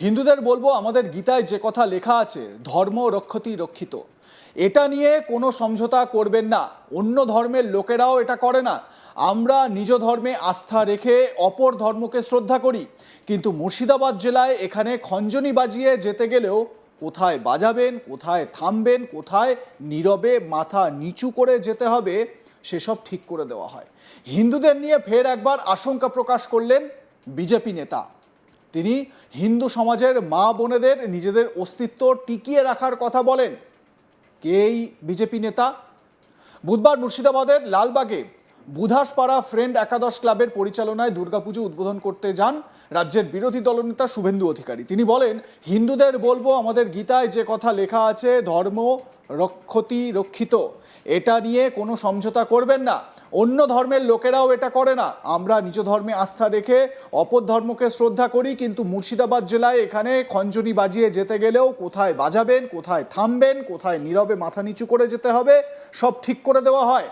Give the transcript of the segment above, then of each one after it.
হিন্দুদের বলব আমাদের গীতায় যে কথা লেখা আছে, ধর্ম রক্ষতি রক্ষিত। এটা নিয়ে কোনো সমঝোতা করবেন না। অন্য ধর্মের লোকেরাও এটা করে না। আমরা নিজ ধর্মে আস্থা রেখে অপর ধর্মকে শ্রদ্ধা করি। কিন্তু মুর্শিদাবাদ জেলায় এখানে খঞ্জনি বাজিয়ে যেতে গেলেও কোথায় বাজাবেন, কোথায় থামবেন, কোথায় নীরবে মাথা নিচু করে যেতে হবে, সেসব ঠিক করে দেওয়া হয়। হিন্দুদের নিয়ে ফের একবার আশঙ্কা প্রকাশ করলেন বিজেপি নেতা। তিনি হিন্দু সমাজের মা বোনেদের নিজেদের অস্তিত্ব টিকিয়ে রাখার কথা বলেন। কে এই বিজেপি নেতা? বুধবার মুর্শিদাবাদের লালবাগে বুধাসপাড়া ফ্রেন্ড একাদশ ক্লাবের পরিচালনায় দুর্গাপুজো উদ্বোধন করতে যান রাজ্যের বিরোধী দলনেতা শুভেন্দু অধিকারী। তিনি বলেন, হিন্দুদের বলব আমাদের গীতায় যে কথা লেখা আছে, ধর্ম রক্ষতি রক্ষিত। এটা নিয়ে কোনো সমঝোতা করবেন না। অন্য ধর্মের লোকেরাও এটা করে না। আমরা নিজ ধর্মে আস্থা রেখে অপর ধর্মকে শ্রদ্ধা করি, কিন্তু মুর্শিদাবাদ জেলায় এখানে খঞ্জনি বাজিয়ে যেতে গেলেও কোথায় বাজাবেন, কোথায় থামবেন, কোথায় নীরবে মাথা নিচু করে যেতে হবে, সব ঠিক করে দেওয়া হয়।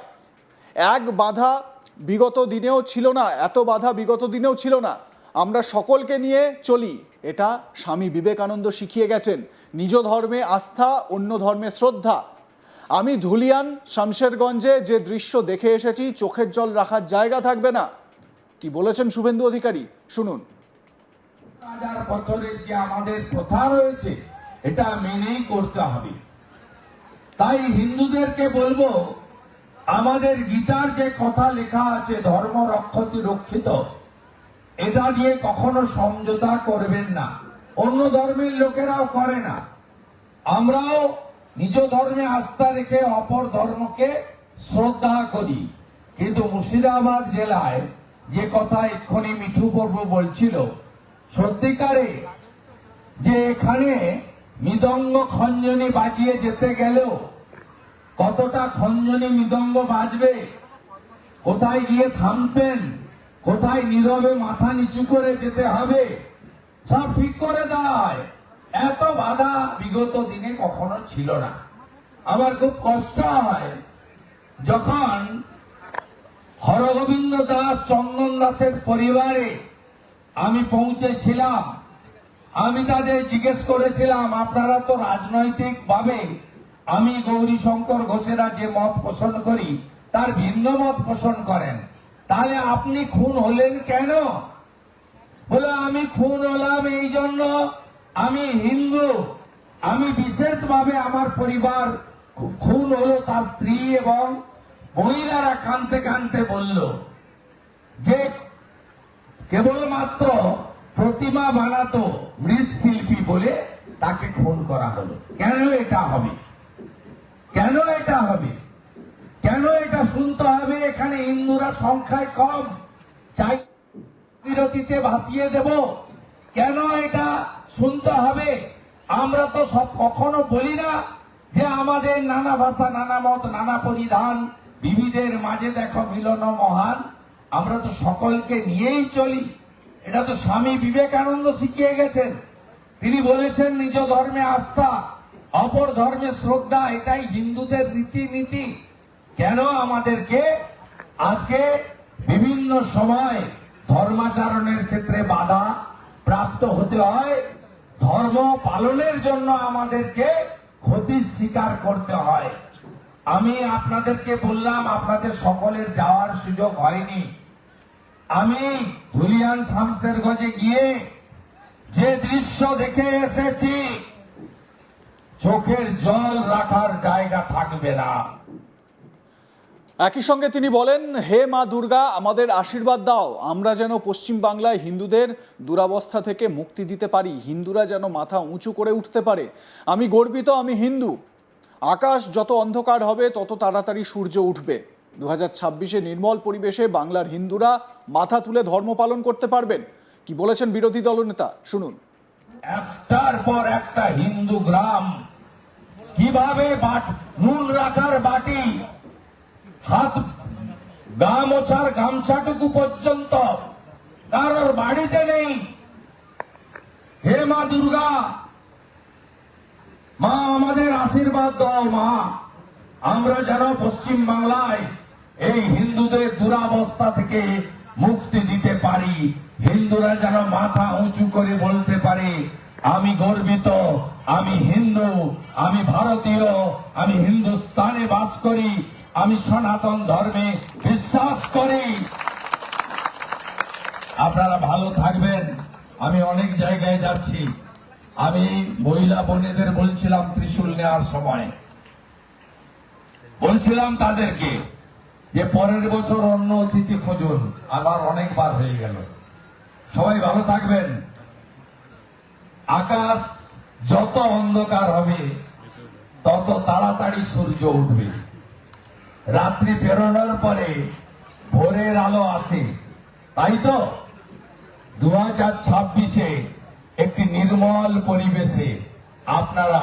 এক বাধা বিগত দিনেও ছিল না, এত বাধা বিগত দিনেও ছিল না। আমরা সকলকে নিয়ে চলি। এটা স্বামী বিবেকানন্দ শিখিয়ে গেছেন। নিজ ধর্মে আস্থা, অন্য ধর্মে শ্রদ্ধা। আমি ধুলিয়ান, শামশেরগঞ্জে যে দৃশ্য দেখে এসেছি, চোখের জল রাখার জায়গা থাকবে না। কি বলেছেন শুভেন্দু অধিকারী? শুনুন। বছরের যে আমাদের প্রথা রয়েছে, এটা মেনেই করতে হবে। তাই হিন্দুদেরকে বলব, আমাদের গীতার যে কথা লেখা আছে, ধর্ম রক্ষতি রক্ষিত এটা নিয়ে কখনো সমঝোতা করবেন না। অন্য ধর্মের লোকেরাও করে না। আমরাও নিজ ধর্মে আস্থা রেখে অপর ধর্মকে শ্রদ্ধা করি। কিন্তু মুর্শিদাবাদ জেলায় যে কথা এক্ষুনি মিঠু পর্ব বলছিল, সত্যিকারে যে এখানে মৃদঙ্গ খঞ্জনি বাজিয়ে যেতে গেলেও কতটা খঞ্জনি মৃদঙ্গ বাজবে, কোথায় গিয়ে থামবেন কোথায় নীরবে মাথা নিচু করে যেতে হবে? সব ঠিক করে হয় এত বাধা বিগত দিনে কখনো ছিল না। আমার খুব কষ্ট হয়। যখন হরগোবিন্দ দাস চন্দন দাসের পরিবারে আমি পৌঁছেছিলাম, আমি তাদের জিজ্ঞেস করেছিলাম, আপনারা তো রাজনৈতিক ভাবে আমি গৌরী শঙ্কর ঘোষেরা যে মত পোষণ করি, তার ভিন্ন মত পোষণ করেন। তাহলে আপনি খুন হলেন কেন? বলে, আমি খুন হলাম এই জন্য আমি হিন্দু। আমি বিশেষভাবে আমার পরিবার খুন হলো তার স্ত্রী এবং মহিলারা কানতে কানতে বলল যে, কেবলমাত্র প্রতিমা বানাতো মৃৎশিল্পী বলে তাকে খুন করা হলো। কেন এটা হবে? কেন এটা হবে? কেন এটা শুনতে হবে? এখানে হিন্দুরা সংখ্যায় কম। চাই বিরতিতে ভাসিয়ে দেব। কেন এটা শুনতে হবে? আমরা তো সব কখনো বলি না যে আমাদের নানা ভাষা, নানা মত, নানা পরিধান বিবিধের মাঝে দেখো মিলন মহান। আমরা তো সকলকে নিয়েই চলি। এটা তো স্বামী বিবেকানন্দ শিখিয়ে গেছেন। তিনি বলেছেন, নিজ ধর্মে আস্থা, অপর ধর্মে শ্রদ্ধা, এটাই হিন্দুদের রীতিনীতি। কেন আমাদেরকে আজকে বিভিন্ন সময় ধর্মাচরণের ক্ষেত্রে বাধা প্রাপ্ত হতে হয়? ধর্ম পালনের জন্য আমাদেরকে ক্ষতির স্বীকার করতে হয়। আমি আপনাদেরকে বললাম, আপনাদের সকলের যাওয়ার সুযোগ হয়নি। আমি ধুলিয়ান শামসেরগঞ্জে গিয়ে যে দৃশ্য দেখে এসেছি, চোখের জল রাখার জায়গা থাকবে না। একই সঙ্গে তিনি বলেন, হে মা দুর্গা, আমাদের আশীর্বাদ দাও। আমরা যেন পশ্চিম বাংলায় হিন্দুদের দুরাবস্থা থেকে মুক্তি দিতে পারি। হিন্দুরা যেন মাথা উঁচু করে উঠতে পারে। আমি গর্বিত, আমি হিন্দু। আকাশ যত অন্ধকার হবে, তত তাড়াতাড়ি সূর্য উঠবে। দু হাজার ছাব্বিশে নির্মল পরিবেশে বাংলার হিন্দুরা মাথা তুলে ধর্ম পালন করতে পারবেন। কি বলেছেন বিরোধী দলনেতা? শুনুন। একটার পর একটা হিন্দু গ্রাম। কীভাবে নুন রাখার বাটি হাত, গা মোছার গামছাটুকু পর্যন্ত, কারোর বাড়িতে নেই। হে মা দুর্গা, মা, আমাদের আশীর্বাদ দাও মা। আমরা যেন পশ্চিম বাংলায় এই হিন্দুদের দুরাবস্থা থেকে মুক্তি দিতে পারি। হিন্দুরা যেন মাথা উঁচু করে বলতে পারে, আমি গর্বিত, আমি হিন্দু, আমি ভারতীয়, আমি হিন্দুস্তানে বাস করি। আমি সনাতন ধর্মে বিশ্বাস করি। আপনারা ভালো থাকবেন। আমি অনেক জায়গায় যাচ্ছি। আমি মহিলা বোনেদের বলছিলাম ত্রিশূল নেওয়ার সময়। বলছিলাম তাদেরকে যে পরের বছর অন্য অতিথি খুঁজুন। আবার অনেকবার হয়ে গেল। সবাই ভালো থাকবেন। আকাশ যত অন্ধকার হবে, তত তাড়াতাড়ি সূর্য উঠবে। রাত্রি পেরোনোর পরে ভোরের আলো আসে। তাই তো? দু হাজার ছাব্বিশে একটি নির্মল পরিবেশে আপনারা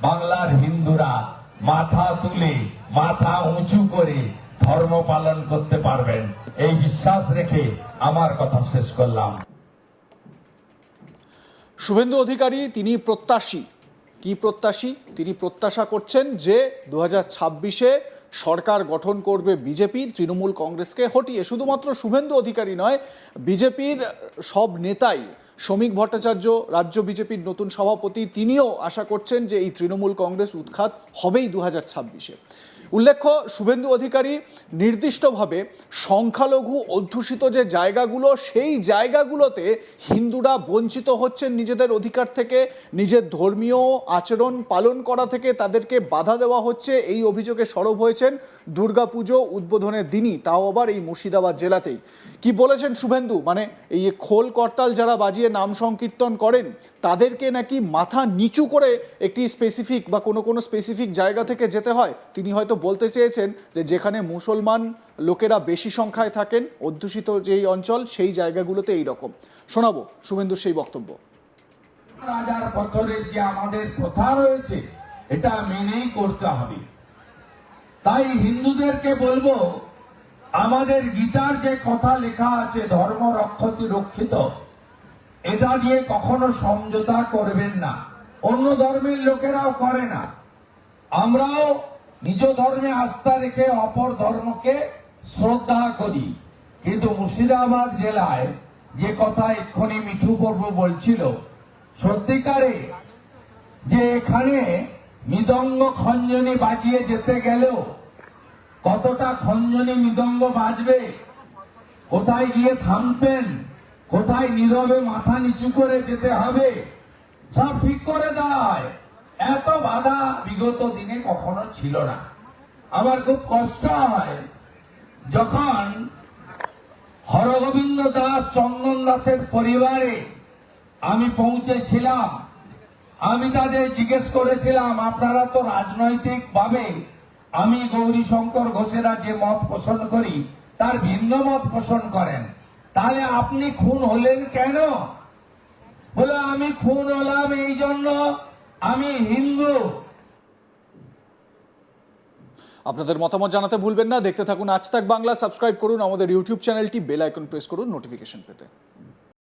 বাংলার হিন্দুরা মাথা তুলে, মাথা উঁচু করে ধর্ম পালন করতে পারবেন। এই বিশ্বাস রেখে আমার কথা শেষ করলাম। শুভেন্দু অধিকারী, তিনি প্রত্যাশী। কি প্রত্যাশী? তিনি প্রত্যাশা করছেন যে দু হাজার ছাব্বিশে সরকার গঠন করবে বিজেপি তৃণমূল কংগ্রেসকে। হটিয়ে শুধুমাত্র শুভেন্দু অধিকারী নয় বিজেপির সব নেতাই শ্রমিক ভট্টাচার্য, রাজ্য বিজেপির নতুন সভাপতি, তিনিও আশা করছেন যে এই তৃণমূল কংগ্রেস উৎখাত হবেই দু হাজার ছাব্বিশে। উল্লেখ্য, শুভেন্দু অধিকারী নির্দিষ্টভাবে সংখ্যালঘু অধ্যুষিত যে জায়গাগুলো, সেই জায়গাগুলোতে হিন্দুরা বঞ্চিত হচ্ছেন নিজেদের অধিকার থেকে, নিজের ধর্মীয় আচরণ পালন করা থেকে তাদেরকে বাধা দেওয়া হচ্ছে। এই অভিযোগে সরব হয়েছেন দুর্গাপুজো উদ্বোধনের দিনই, তাও আবার এই মুর্শিদাবাদ জেলাতেই। কি বলেছেন শুভেন্দু? মানে এই খোল করতাল যারা বাজিয়ে নাম সংকীর্তন করেন, তাদেরকে নাকি মাথা নিচু করে একটি স্পেসিফিক বা কোনো কোনো স্পেসিফিক জায়গা থেকে যেতে হয়। তিনি হয়তো বলতে চেয়েছেন যে যেখানে মুসলমান লোকেরা বেশি সংখ্যায় থাকেন, অধ্যুষিত যেই অঞ্চল, সেই জায়গাগুলোতে এই রকম শোনাবো শুভেন্দুর সেই বক্তব্য। হাজার বছরের যে আমাদের প্রথা রয়েছে, এটা মেনেই করতে হবে। তাই হিন্দুদেরকে বলব, আমাদের গীতার যে কথা লেখা আছে, ধর্ম রক্ষতি রক্ষিত এটা নিয়ে কখনো সমঝোতা করবেন না। অন্য ধর্মের লোকেরাও করে না। আমরাও নিজ ধর্মে আস্থা রেখে অপর ধর্মকে শ্রদ্ধা করি। কিন্তু মুর্শিদাবাদ জেলায় যে কথা এক্ষুনি মিঠু পর্ব বলছিল, সত্যিকারে যে এখানে মৃদঙ্গ খঞ্জনি বাজিয়ে যেতে গেলেও কতটা খঞ্জনি মৃদঙ্গ বাজবে, কোথায় গিয়ে থামবেন? কোথায় নীরবে মাথা নিচু করে যেতে হবে? সব ঠিক করে দেয়। এত বাধা বিগত দিনে কখনো ছিল না। আমার খুব কষ্ট হয়। যখন হরগোবিন্দ দাস চন্দন দাসের পরিবারে আমি পৌঁছেছিলাম, আমি তাদের জিজ্ঞেস করেছিলাম, আপনারা তো রাজনৈতিক ভাবে আমি গৌরী শঙ্কর ঘোষেরা যে মত পোষণ করি, তার ভিন্ন মত পোষণ করেন। তাহলে আপনি খুন হলেন কেন? বলে, আমি খুন হলাম এই জন্য। আমি হিন্দু। আপনাদের মতামত জানাতে ভুলবেন না। দেখতে থাকুন আজ তাক বাংলা। সাবস্ক্রাইব করুন আমাদের ইউটিউব চ্যানেলটি। বেল আইকন প্রেস করুন নোটিফিকেশন পেতে।